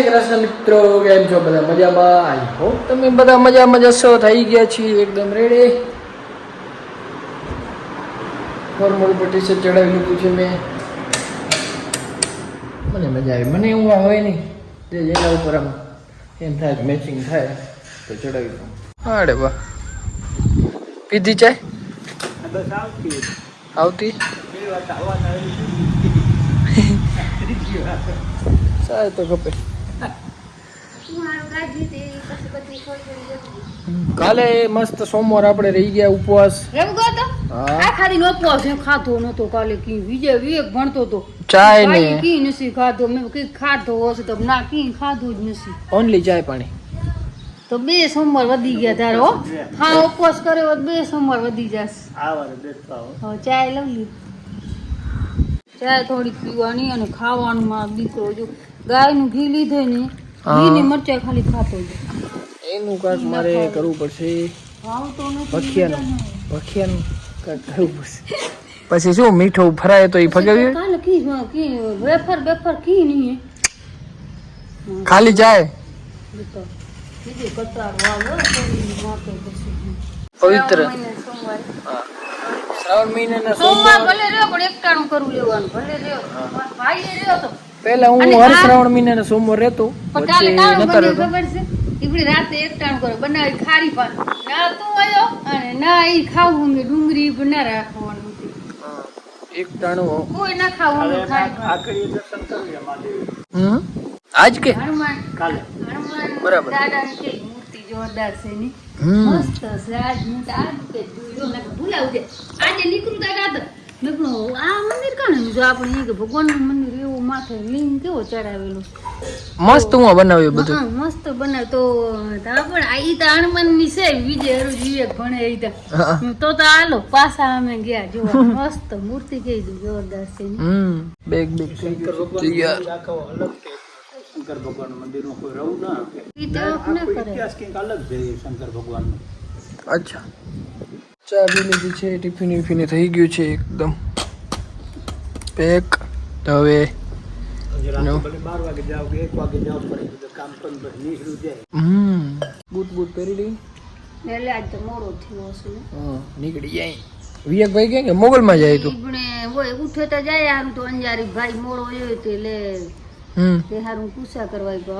શ્રી કૃષ્ણ મિત્રો કેમ છો? બધા મજામાં? આઈ હોપ તમે બધા મજામાં જશો થઈ ગયા છીએ એકદમ રેડી ફોર્મલ પર ટી શર્ટ ચડાવી લીધું છે મેં. મને મજા આવી. મને એવું આવે નહીં જે જેના ઉપર આમ એમ થાય મેચિંગ થાય તો ચડાવી દઉં. અરે વાહ. પીધી ચાય? બસ આવતી આવતી આવવાના તો ખપે કાલે મસ્ત સોમવાર આપણે રહી ગયા ઉપવાસ. એમ કહો તો? આ ખાલી નો ઉપવાસ એમ ખાધો નતો કાલે કી વિજય વિવેક ભણતો તો ચાય ને? કી નસી ખાધો. મેં કી ખાધો હશે તો ના કી ખાધો જ નસી ઓનલી ચાય પાણી. તો બે સોમવાર વધી ગયા તારો હો. હા ઉપવાસ કર્યો બે સોમવાર વધી જશે બેસતો આવો હવે ચાય લવ લી. ચાય થોડી પીવાની અને ખાવાનું મારો દીકરો જો ગાયનું ઘી લીધે ને ઘી ને ખાલી ખાતો જ. એનું કાંક મારે કરવું પડશે. ભખિયાનું ભખિયાનું કાંક કરવું પડશે. પછી શું મીઠું ફરાય તો એ ફગાવી કાલે કી કી વેફર બેફર કી નહીં ખાલી પછી. પવિત્ર. શ્રાવણ મહિને સોમવારે. હા. શ્રાવણ મહિનાના સોમવાર સોમવાર. ભલે રહ્યો પણ એકટાણું કરવું લેવાનું. ભલે રહ્યો. ભાઈ રહ્યો તો. પહેલા હું હર શ્રાવણ મહિનાના સોમવાર રહેતો પછી કાણું નતા રહેતો. ખબર છે? ઈપડી રાતે એકટાણું કરો બનાવી ખારી પાન. ના તું આયો અને ના ઈ ખાવું ને ડુંગળી બના રાખવાનું એક ટાણો કોઈ ના ખાવાનું પાન. આખરી દર્શન કરીએ મહાદેવ હમ? આજ કે? હનુમાન કાલે. હનુમાન બરાબર. દાદાની કેવી મૂર્તિ જોરદાર છે ની મસ્ત છે આજ હું તો આજ કે તું ને ભૂલાવું છે આજે નીકળું તા રાત આ મંદિર કાને જો આપણે કે ભગવાનનું મંદિર એવું માથે લિંગ કેવો ચડાવેલું. મસ્ત હું બનાવ્યું બધું. હા, મસ્ત બનાવ. તો તા પણ આ ઈ તો હનુમાનની છે વિજય હરુ વિવેક ભણે ઈ તો. હા. તો તો હાલો પાછા અમે ગયા. જો મસ્ત મૂર્તિ કેવી છે, જોરદાર છે હમ બેગ બેગ. ભગવાન અલગ છે શંકર ભગવાન મંદિરનું કોઈ રહું ના. ઈ તો ન કરે. ઇતિહાસ કંઈક અલગ છે શંકર ભગવાનનો. અચ્છા. ચા પી લીધી છે ટિફિન વિફિન થઈ ગયું છે એકદમ. પેક હવે બૂટ બૂટ પહેરી લઈ એટલે આજ તો મોડો થયો હા નીકળી જાય. વિવેકભાઈ કે કે મોગલમાં જાય તું. હોય ઉઠે તો જાય હારું તો અંજારી ભાઈ મોડો હોય તે લે. હમ. તે હારું પૂછા કરવા તો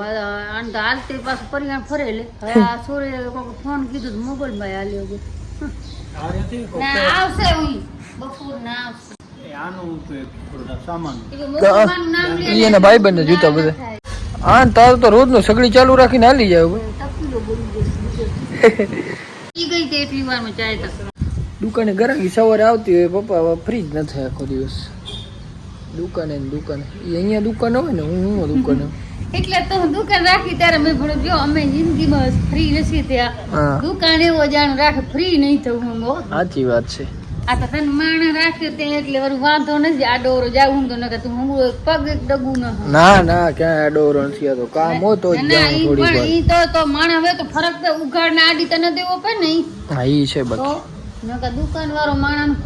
હાલતે પાછું પરિણામ ફરે લે હવે આ છોરે કોક ફોન કીધું તો મોબાઈલમાં હાલ્યો ગયો. ના આવશે હું બપોર ના આવશે. તો જૂતા. હા ને તારું તો રોજનું સગડી ચાલુ રાખીને હાલી જાય દુકાને ગરાકી સવારે આવતી હોય પપ્પા ફ્રી જ નથી આખો દિવસ. દુકાને ને દુકાને અહીંયા દુકાન હોય ને હું હું દુકાને. એટલે તો હું દુકાન રાખી ત્યારે મેં ભણ્યું જો અમે જિંદગીમાં ફ્રી નથી ત્યાં દુકાન એવો જાણ રાખે ફ્રી નહીં થવું હું. સાચી વાત છે. આ તો તને માણસ રાખ્યો તે એટલે વાંધો નથી આ ડોરો જાવું તો નકર તું હું પગ એક ડગું ન ના ના ક્યાં ડોરો નથી આ તો કામ હોતો જ ના, ઈ પણ ઈ તો તો માણસ હવે તો ફરક તો ઉઘાડ ને આડી તને દેવો પડે ને. હા ઈ છે તો બાકી નકર દુકાન વાળો માણસ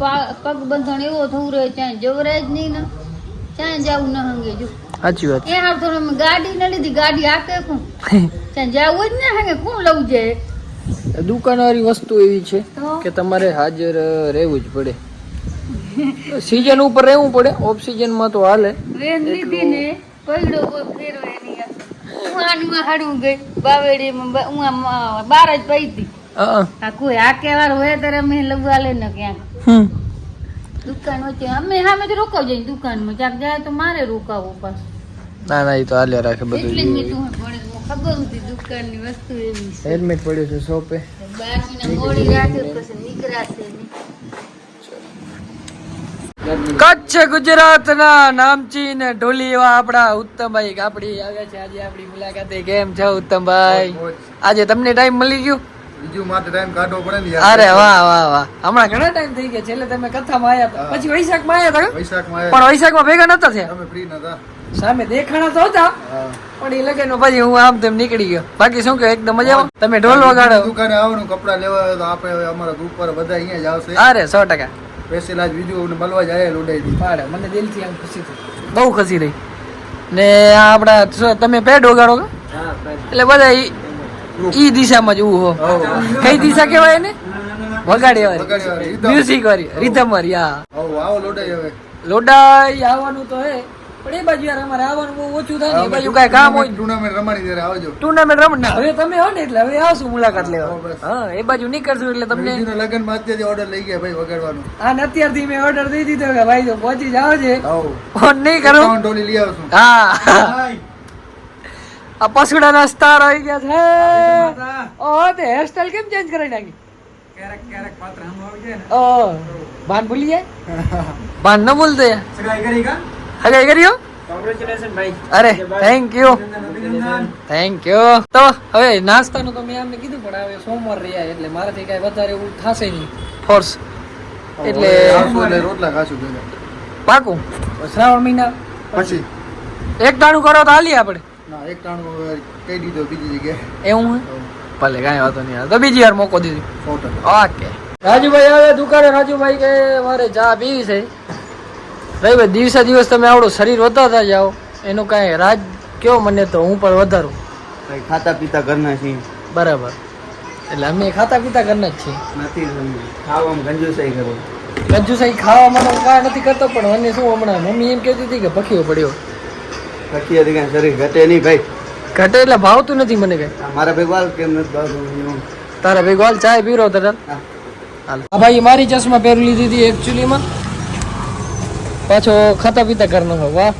પગ બંધણ એવો થવું રહે ત્યાં જવરાય જ નહીં ને. ચાય જવું ન હંગે જો. સાચી વાત. એ તો અમે ગાડી ન લીધી ગાડી આપે કોણ? ચાય જવું જ ને હંગે કોણ લઉં જાય દુકાનવાળી વસ્તુ એવી છે કે તમારે હાજર રહેવું જ પડે. સીઝન ઉપર રહેવું પડે ઓફ સિઝનમાં તો હાલે. વેન લીધી ને પૈડો ફેરો એની. હું આનું હાડું ગઈ બાવેડી માં બાર જ પઈ હતી હા કોઈ આ વાર હોય ત્યારે અમે લગવા લે ને ક્યાંક. દુકાન વચ્ચે અમે સામે તો રોકાવ જઈએ દુકાનમાં. ક્યાંક જાય તો મારે રોકાવું પાછું ના ના એ તો હાલ્યા રાખે એટલે મેં બધું તું ખબર હતી દુકાનની વસ્તુ એવી છે. હેલ્મેટ પડ્યું છે શોપે મહિના મોડી રાખે પછી નીકળાશે કચ્છ ગુજરાતના નામચી ને ઢોલી એવા આપણા ઉત્તમભાઈ આપડી આવ્યા છે. આજે આપણી મુલાકાતે કેમ છો ઉત્તમભાઈ? આજે તમને ટાઈમ મળી ગયો? બીજું માટે ટાઈમ કાઢવો પડે ને અરે વાહ વાહ વાહ. હમણાં ઘણા ટાઈમ થઈ ગયા છેલ્લે તમે કથામાં આવ્યા હતા. પછી વૈશાખમાં આવ્યા હતા વૈશાખમાં પણ વૈશાખમાં ભેગા નતા થયા. તમે ફ્રી નતા. સામે દેખાણા તો હતા પણ એ લગન પછી હું આમ તેમ નીકળી ગયો. બાકી શું કે એકદમ તમે ઢોલ વગાડો. દુકાને આવવાનું કપડા લેવા તો આપણે હવે અમારા ગ્રુપ પર બધા અહીંયા જ આવશે. અરે સો ટકા. સ્પેશિયલ આજ બીજું મળવા જાય ઉડાઈ દી પાડે મને દિલથી આમ ખુશી થઈ. બહુ ખુશી રહી. ને આપડા તમે પેડ વગાડો કે એટલે બધા ઈ દિશામાં જ ઊભો કઈ દિશા કહેવાય ને વગાડે વાળી મ્યુઝિક વાળી રીધમ વાળી હા. લોડાઈ આવવાનું તો હે પણ એ બાજુ યાર અમારે આવવાનું બહુ ઓછું થાય ને એ બાજુ કાંઈ કામ હોય. ટુર્નામેન્ટ રમાડી ત્યારે આવજો. ટુર્નામેન્ટ રમણ હવે તમે હો ને એટલે હવે આવશું મુલાકાત લેવા. હા એ બાજુ નીકળશું એટલે તમને બીજુના લગ્નમાં અત્યારે ઓર્ડર લઈ ગયા ભાઈ વગાડવાનું. હા ને અત્યારથી મેં ઓર્ડર દઈ દીધો કે ભાઈ જો પહોંચી જાવ છે ફોન નહીં કરો. ટોલી લઈ આવશું. હા. આ પસુડાના સ્ટાર આવી ગયા છે. ઓ તે હેરસ્ટાઈલ કેમ ચેન્જ કરી નાખી? ક્યારેક ક્યારેક પાત્ર આવી જાય ને. ઓ ભાન ભૂલી જાય? ભાન ન ભૂલતે? સગાઈ કરી કા? હગાઈ કર્યો કોંગ્રેચ્યુલેશન ભાઈ. અરે થેન્ક યુ થેન્ક યુ તો હવે નાસ્તાનું તો મેં એમને કીધું પણ હવે સોમવાર રહ્યા એટલે મારાથી કાંઈ વધારે એવું થશે નહીં. ફોર્સ એટલે રોટલા ખાશું પાકું? શ્રાવણ મહિના. પછી. એક દાણું કરો તો હાલી આપણે. ના એક ટાણું કહી દીધો બીજી જગ્યાએ. એવું હે? ભલે કાંઈ વાંધો નહીં. તો બીજી વાર મોકો દીધી. ઓકે. રાજુભાઈ આવે દુકાને રાજુભાઈ કે મારે ચા પીવી છે. ભાઈ દિવસે દિવસ તમે આવડું શરીર વધારતા જાઓ. એનું કાંઈ રાજ કયો મને તો હું પણ વધારું. કઈ ખાતા પીતા ઘરના છીએ. બરાબર. એટલે અમે ખાતા પીતા ઘરના જ છીએ. નથી ખાવામાં ગંજુસાઈ કરો. ગંજુસાઈ ખાવામાં તો કાંઈ નથી કરતો પણ મને શું હમણાં મમ્મી એમ કહેતી હતી કે પખીઓ પડ્યો. પછી અધિકાર શરીર ઘટે નહીં ભાઈ. ઘટે એટલે ભાવતું નથી મને કઈ. મારા ભેગવાલ કેમ નથી ભાવતું? તારા ભેગવાલ ચાય પીરો તરત હા. ભાઈ મારી ચશ્મા પહેરી લીધી હતી એકચ્યુઅલીમાં પાછો ખાતા પીતા કરનો હોય. વાહ.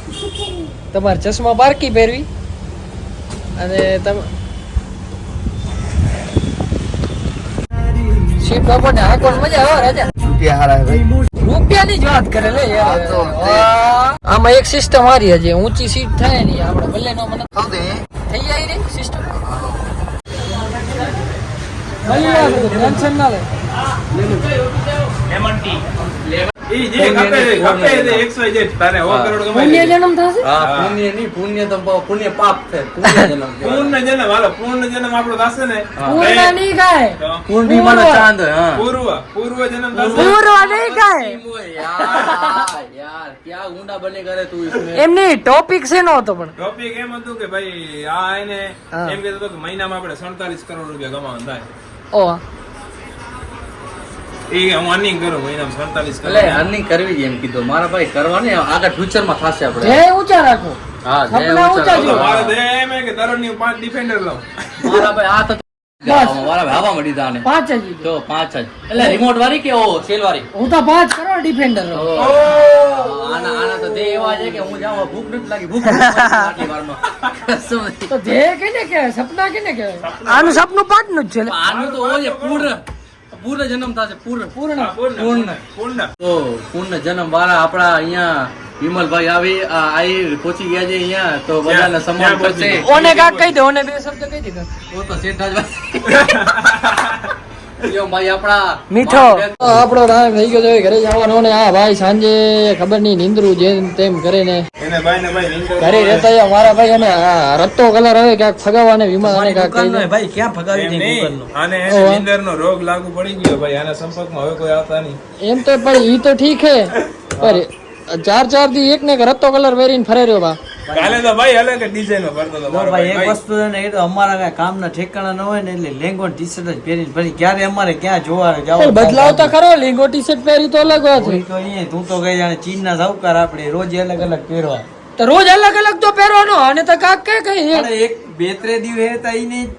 તમારે ચશ્મા બારકી પહેરવી? અને તમે શિવ બાબુને હાકોણ મજા આવે રાજા. રૂપિયાની જ વાત કરે લે. આમાં એક સિસ્ટમ હારી હજી. ઊંચી સીટ થાય ને આપણે ભલે નો મને થઈ જાય રે સિસ્ટમ ભલે ટેન્શન ના લે. લેમન જે પુણ્ય ઊંડા બને કરે તું ઇસમે ટોપિક છે નો હતો પણ. ટોપિક એમ હતું કે ભાઈ આ એને એમ કહેતો કે મહિનામાં આપડે સડતાલીસ કરોડ રૂપિયા કમાવાનું થાય. એ હું અર્નિંગ કરું મહિનામાં 47 એટલે અર્નિંગ કરવી એમ કીધું. મારા ભાઈ કરવાની આગળ ફ્યુચરમાં થશે આપણે. જય ઊંચા રાખો. હા જય ઊંચા રાખો. જો. મારે. તો એમ કે હું પાંચ ડિફેન્ડર લઉં. મારા ભાઈ આ તો બસ. મારા ભાઈ હવામાં દીધા પાંચ જ લીધો. પાંચ જ. એટલે રિમોટ વાળી કે ઓ સેલ વાળી હું તો પાંચ કરોડ ડિફેન્ડર ઓ, આના આના તો દેહ એવા છે કે હું જાઉં ભૂખ નથી લાગી ભૂખ આટલી વારમાં. તો ધ્યેય કેને કહેવાય? સપના કેને કહેવાય? આનું સપનું પાંચનું જ છે આનું તો પૂર્ણ પૂર્ણ જન્મ થશે. પૂર્ણ. પૂર્ણ. પૂર્ણ. પૂર્ણ. પૂર્ણ. તો પૂર્ણ જન્મ વાળા આપણા અહીંયા વિમલભાઈ આવી આઈ પહોંચી ગયા છે અહીંયા. તો બધાને સમાન સન્માન કરશે ઓને કાક કહી દે ઓને બે શબ્દ કહી દે ઓ તો આપણા મીઠો. આપણો ટાઈમ થઈ ગયો છે ઘરે જવાનો ને આ ભાઈ સાંજે ખબર નહીં નીંદરું જેમ તેમ કરે ને. એને ભાઈ ને ભાઈ નીંદર ઘરે રહેતા યા મારા ભાઈ અને આ રત્તો કલર હવે ક્યાંક ફગાવાને વિમાન અને ક્યાંક ભાઈ ક્યાં ફગાવી આને ઓહો. નીંદરનો રોગ લાગુ પડી ગયો ભાઈ આના સંપર્કમાં હવે કોઈ આવતા નહીં. એમ તો પણ ઈ તો ઠીક હે. પર ચાર ચારથી એક ને રત્તો કલર પહેરીને ફરે રહ્યો બા. કાલે તો ભાઈ અલગ ડિઝાઇન ફરતો હતો ભાઈ એક વસ્તુ ને એ તો અમારા કાંઈ કામના ઠેકાણા ન હોય ને એટલે લેંગો ટી શર્ટ જ પહેરીને ફરી ક્યારે અમારે ક્યાં જોવા પણ બદલાવ તો ખરો લીંગો ટી શર્ટ પહેરી તો અલગ વાત તો અહીંયા તું તો કઈ જાણે ચીનના સાહુકાર આપણે રોજ અલગ અલગ પહેરવા. તો રોજ અલગ અલગ તો પહેરવાનો અને તો કાક કે કઈ એક. બે ત્રણ દિવસ હે તો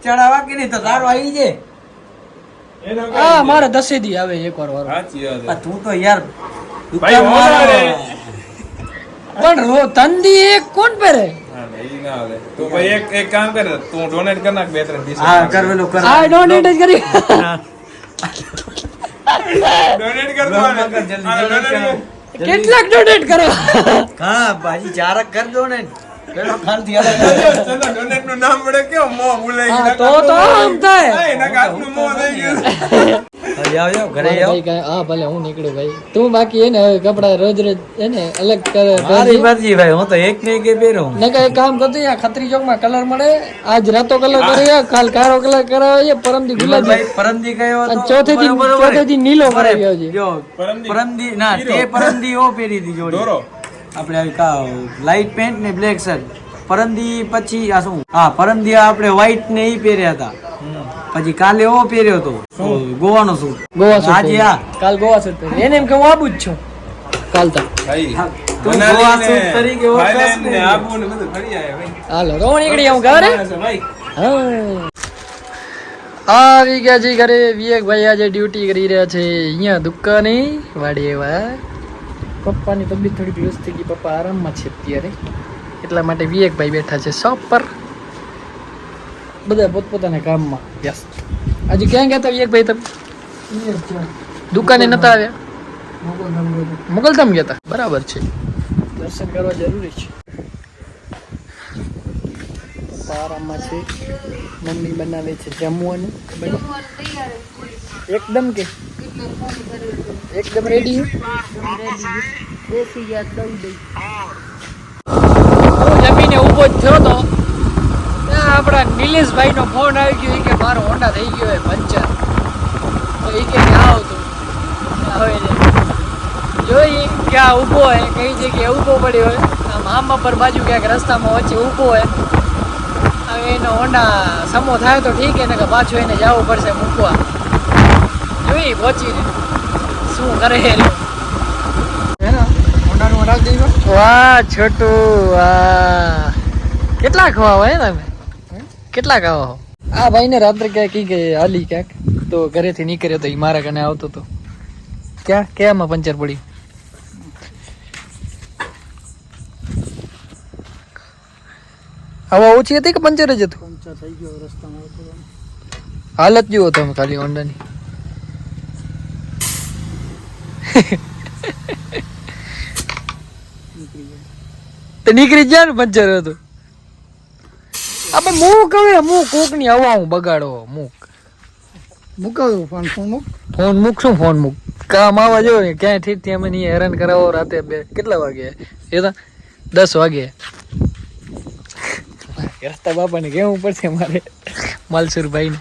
ચડાવા કે નહીં તો તારો આવી જાય. હા મારે દસે દી આવે એક વાર. તું તો યાર. પણ રો તંદી એક કોણ પહેરે. તું ભાઈ એક એક કામ કરે તું ડોનેટ કર નાખ બે ત્રણ t-shirt. હા કરવેલું કર. ડોનેટ જ દો. કેટલાક ડોનેટ કરો? હા ભાજી ચારક કર દો ને નામ પડે કેવું મોં ભૂલાઈ તો તો આમ થાય. ઘરે મારા આવો. ભાઈ કાંઈ- હા ભલે હું નીકળું ભાઈ. તું બાકી એને હવે કપડા રોજ રોજ એને અલગ મારી મરજી ભાઈ હું તો એક ને એક પહેરું. ને કઈ કામ કરતું યા ખત્રી ચોકમાં કલર મળે આજ રાતો કલર કર્યો કાલ કાળો કલર કરાવે પરમ ગુલાબી. પરમદી હતો ચોથે બરોબર. ચોથે દી નીલો કરાવ્યો છે. પરમદી. પરમદી ના તે. પરમદી ઓ પહેરી હતી જોડી. આપણે આવી કા લાઇટ પેન્ટ ને બ્લેક શર્ટ પરમદી પછી આ શું? હા પરમદી આપણે વ્હાઈટ ને ઈ પહેર્યા હતા. પછી કાલે એવો પહેર્યો હતો ગોવાનો સૂટ. ગોવા સૂટ આજે આ. કાલ ગોવા સૂટ પહેર્યો. એને એમ કે હું આબુ જ છું. કાલ તો. હાલો નીકળી ઘરે છે હા. આવી ગયા જી ઘરે. વિવેક ભાઈ આજે ડ્યુટી કરી રહ્યા છે અહીંયા દુકાને. વાડી એવા. પપ્પાની તબિયત થોડીક લૂઝ થઈ ગઈ. પપ્પા આરામમાં છે અત્યારે. એટલા માટે વિવેકભાઈ બેઠા છે શોપ પર. બધા પોતપોતાના કામમાં વ્યસ્ત. આજે ક્યાં ગયા હતા વિવેકભાઈ તમે? દુકાને નતા આવ્યા? મોગલધામ ગયા હતા બરાબર છે. દર્શન કરવા જરૂરી છે. આરામમાં છે. મમ્મી બનાવે છે જમવાનું. એકદમ કે? એકદમ રેડી જમીને ઊભો જ થયો તો. આપણા નિલેશભાઈનો ફોન આવી ગયો કે મારો હોન્ડા થઈ ગયો હોય પંચર. તો એ કે આવ તું હવે જોઈ ક્યાં ઊભો હોય કઈ જગ્યાએ ઊભો પડ્યો હોય આમ આમાં પર બાજુ ક્યાંક રસ્તામાં વચ્ચે ઊભો હોય હવે એનો હોન્ડા સમો થાય તો ઠીક એને કે પાછું એને જવું પડશે મૂકવા. જોઈ પહોંચીને શું કરે એ. વાહ છોટુ વાહ. કેટલા ખવા હોય તમે? કેટલા ખાવા હો? આ ભાઈ ને રાત્રે ક્યાંક કી કે હાલી ક્યાંક? તો ઘરેથી નીકળ્યો તો એ મારા કને આવતો તો. ક્યાં ક્યાંમાં પંચર પડી હવા ઓછી હતી કે પંચર જ હતું? હાલત જુઓ તમે ખાલી હોન્ડાની? તો નીકળી જાય ને પંચર હતું? આપણે મૂક હવે મૂક કોકની હવા હું બગાડો મૂક. મુકાવ્યો ફોન ફોન મૂક. ફોન મૂક શું ફોન મૂક? કામ આવવા જો ને ક્યાંય ઠીક ત્યાં અમે નહીં હેરાન કરાવો રાતે બે કેટલા વાગે? એ તો દસ વાગે. રસ્તા બાપાને કેવું પડશે મારે? માલસુરભાઈ ને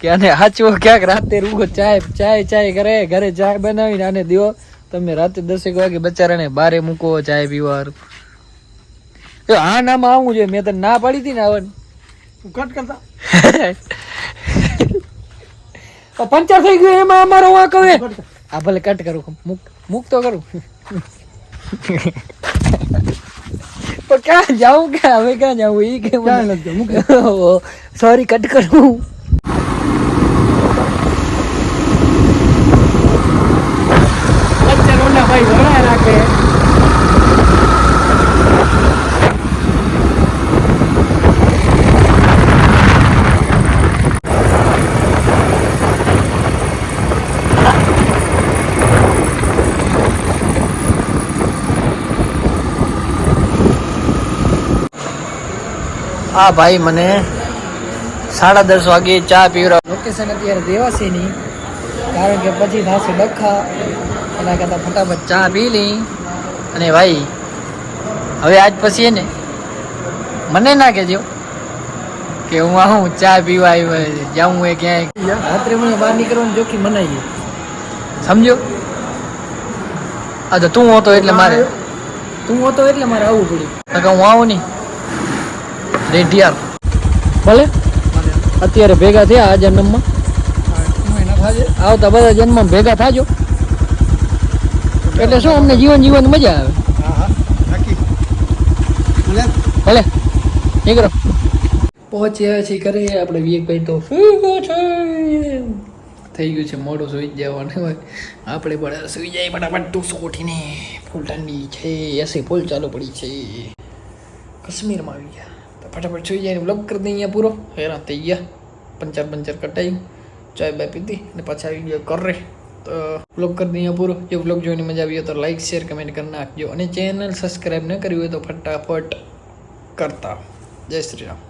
કે આને હાચવો ક્યાંક રાતે રૂગો ચાય ચાય ચાય કરે ઘરે ચાય બનાવીને આને દો તમે રાતે દસેક વાગે બચારાને બારે મૂકો ચાય પીવા હારું. આ નામ આવું જોઈએ મેં તને ના પાડી હતી ને આવવાની કટ કરતા. તો પંચર થઈ ગયું એમાં અમારો વાંક હવે. આ ભલે કટ કરું મૂક મૂક તો કરું. પણ ક્યાં જાઉં ક્યાં હવે ક્યાં જાઉં? એ કે સોરી કટ કરું પંચર ઓલા ભાઈ વળાય રાખે આ ભાઈ મને સાડા દસ વાગે ચા પીવરા લોકેશન અત્યારે દેવાસીની કારણ કે પછી થશે ડખા. એના કરતાં ફટાફટ ચા પી લઈ. અને ભાઈ હવે આજ પછી એને મને ના કહેજો કે હું આવું ચા પીવા આવ્યો જાઉં એ ક્યાંય. રાત્રે મને બહાર નીકળવાનું જોખી મનાઈ સમજો? આ તો તું હોતો એટલે મારે. તું હોતો એટલે મારે આવવું પડ્યું. હું આવું નહીં. રેઢિયાર. ભલે? અત્યારે ભેગા થયા આ જન્મમાં. આવતા બધા જન્મ ભેગા થાજો. એટલે શું અમને જીવન જીવન મજા આવે? ભલે? નીકળો. પહોંચ્યા છીએ ઘરે. આપણે વિવેકભાઈ તો થઈ ગયું છે મોડું સુઈ જવાનું હોય. આપણે પણ સુઈ જાય ફટાફટ તું ઉઠીને. ફૂલ ઠંડી છે, એસી ફૂલ ચાલુ પડી છે. કાશ્મીરમાં આવી ગયા. ફટાફટ સુઈ જાય બ્લોક કરી દઈએ પૂરો હેરાન થઈ ગયા પંચર પંચર કટાઈ ચાય બાય પીધી અને પાછા આવી ગયો કરે તો બ્લોગ કરી દઈએ પૂરો જો બ્લોક જોઈને મજા આવી તો લાઈક શેર કમેન્ટ કરી નાખજો અને ચેનલ સબસ્ક્રાઈબ ન કરી હોય તો ફટાફટ કરતા જય શ્રી રામ